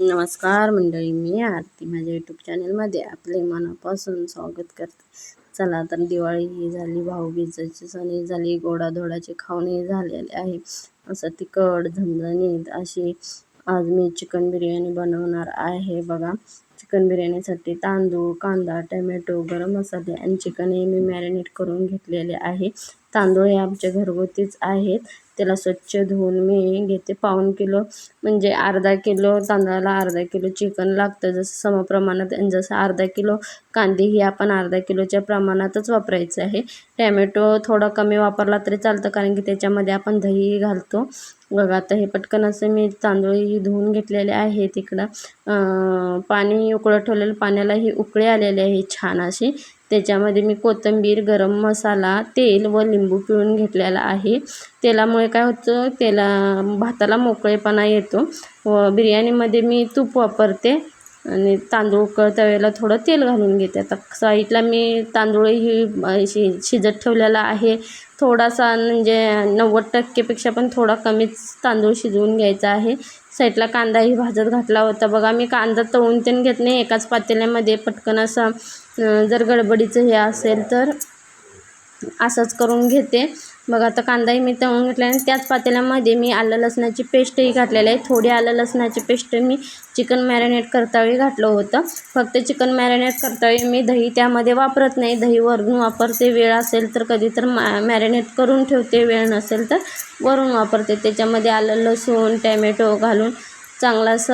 नमस्कार मंडळी मी आरती माझ्या यूट्यूब चॅनलमध्ये आपले मनापासून स्वागत करते. चला तर दिवाळी ही झाली भाऊबीजाची सणी झाली गोडाधोडाचे खावणे झालेले आहे. असं तिखट झणझणीत अशी आज मी चिकन बिर्याणी बनवणार आहे. बघा चिकन बिर्याणीसाठी तांदूळ कांदा टॅमॅटो गरम मसाले आणि चिकन हे मी मॅरिनेट करून घेतलेले आहे. तांदूळ हे आमचे घरगुतीच आहेत. त्याला स्वच्छ धुवून मी घेते. पाऊण किलो म्हणजे अर्धा किलो तांदळाला अर्धा किलो चिकन लागतं. जसं समप्रमाणात आणि जसं अर्धा किलो कांदे ही आपण अर्धा किलोच्या प्रमाणातच वापरायचं आहे. टॅमॅटो थोडा कमी वापरला तरी चालतं कारण की त्याच्यामध्ये आपण दही घालतो. बघा आता हे पटकन असं मी तांदूळही धुवून घेतलेले आहे तिकडं पाणी उकळत ठेवलेलं पाण्यालाही उकळे आलेले आहे छान असे त्याच्यामध्ये मी कोथिंबीर गरम मसाला तेल व लिंबू पिळून घेतलेला आहे. तेलामुळे काय होतं तेला भाताला मोकळेपणा येतो. व बिर्याणीमध्ये मी तूप वापरते. आणि तांदूळ उकळत्या वेळेला थोडं तेल घालून घेते. आता साईडला मी तांदूळही शि शिजत ठेवलेला आहे. थोडासा म्हणजे नव्वद टक्केपेक्षा पण थोडा कमीच तांदूळ शिजवून घ्यायचा आहे. साईडला कांदाही भाजत घातला होता. बघा मी कांदा तळून तेन घेत नाही. एकाच पातेल्यामध्ये पटकन असा जर गडबडीचं हे असेल तर असंच करून घेते. बघा आता कांदाही मी तळून घेतला आणि त्याच पातेल्यामध्ये मी आलं लसणाची पेस्टही घातलेली आहे. थोडी आलं लसणाची पेस्ट मी चिकन मॅरिनेट करतावेळी घातलं होतं. फक्त चिकन मॅरिनेट करतावेळी मी दही त्यामध्ये वापरत नाही. दही वरून वापरते वेळ असेल तर कधी तर मा मॅरिनेट करून ठेवते वेळ नसेल तर वरून वापरते. त्याच्यामध्ये आलं लसूण टॅमॅटो घालून चांगला स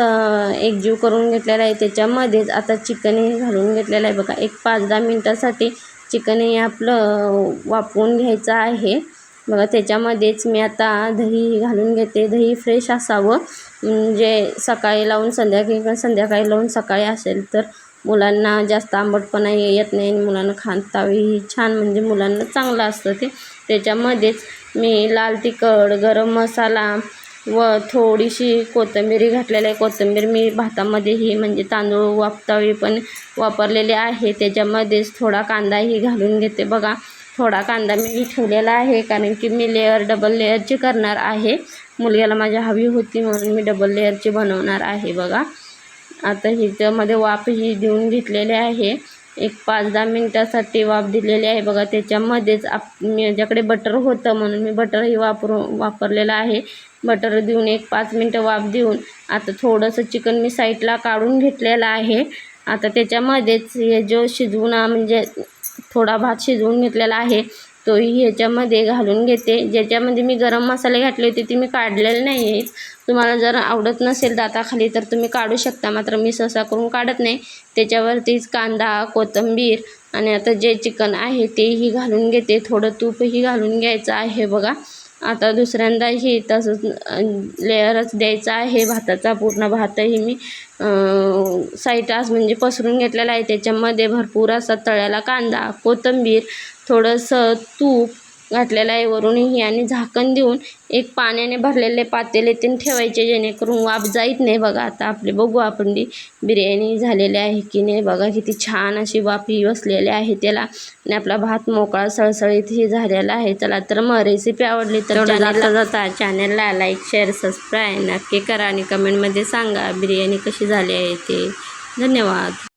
एकजीव करून घेतलेला आहे. त्याच्यामध्येच आता चिकनही घालून घेतलेलं आहे. बघा एक पाच दहा मिनटासाठी चिकनही आपलं वापरून घ्यायचं आहे. बघा त्याच्यामध्येच मी आता दही घालून घेते. दही फ्रेश असावं. म्हणजे सकाळी लावून संध्याकाळी संध्याकाळी लावून सकाळी असेल तर मुलांना जास्त आंबटपणा येत नाही आणि मुलांना खातावेही छान म्हणजे मुलांना चांगलं असतं ते. त्याच्यामध्येच मी लाल तिखट गरम मसाला व थोडीशी कोथिंबीर घातलेली आहे. कोथिंबीर मी भातामध्येही म्हणजे तांदूळ वापतावी पण वापरलेले आहे. त्याच्यामध्येच थोडा कांदाही घालून घेते. बघा थोडा कांदा मी ठेवलेला आहे कारण की मी लेअर डबल लेअरची करणार आहे. मुलग्याला माझ्या हवी होती म्हणून मी डबल लेअरची बनवणार आहे बघा. आता हिच्यामध्ये वाफही देऊन घेतलेले आहे. एक पाच दहा मिनटासाठी वाफ दिलेली आहे बघा. त्याच्यामध्येच आप माझ्याकडे बटर होतं म्हणून मी बटरही वापरू वापरलेलं आहे. बटर देऊन एक पाच मिनटं वाफ देऊन आता थोडंसं चिकन मी साईडला काढून घेतलेलं आहे. आता त्याच्यामध्येच हे जो शिजवून म्हणजे थोडा भात शिजवून घेतलेला आहे. तोही ह्याच्यामध्ये घालून घेते. ज्याच्यामध्ये मी गरम मसाले घातले होते ते मी काढलेले नाही आहेत तुम्हाला जर आवडत नसेल दाताखाली तर तुम्ही काढू शकता. मात्र मी सहसा करून काढत नाही. त्याच्यावरतीच कांदा कोथिंबीर आणि आता जे चिकन आहे तेही घालून घेते. थोडं तूपही घालून घ्यायचं आहे बघा. आता दुसऱ्यांदाही तसंच लेअरच द्यायचा आहे. भाताचा पूर्ण भातही मी साईटास म्हणजे पसरून घेतलेला आहे. त्याच्यामध्ये भरपूर असा तळ्याला कांदा कोथिंबीर थोडंसं तूप घातलेलं आहे वरूनही आणि झाकण देऊन एक पाण्याने भरलेले पातेले ते ठेवायचे जेणेकरून वाफ जाईत नाही. बघा आता आपले बघू आपण बिर्याणी झालेली आहे की नाही? बघा किती छान अशी वाफी बसलेली आहे त्याला. आणि आपला भात मोकळा सळसळीतही झालेला आहे. चला तर मग रेसिपी आवडली तर जाता. जाता चॅनलला लाईक शेअर सबस्क्राईब नक्की करा आणि कमेंटमध्ये सांगा बिर्याणी कशी झाली आहे ते. धन्यवाद.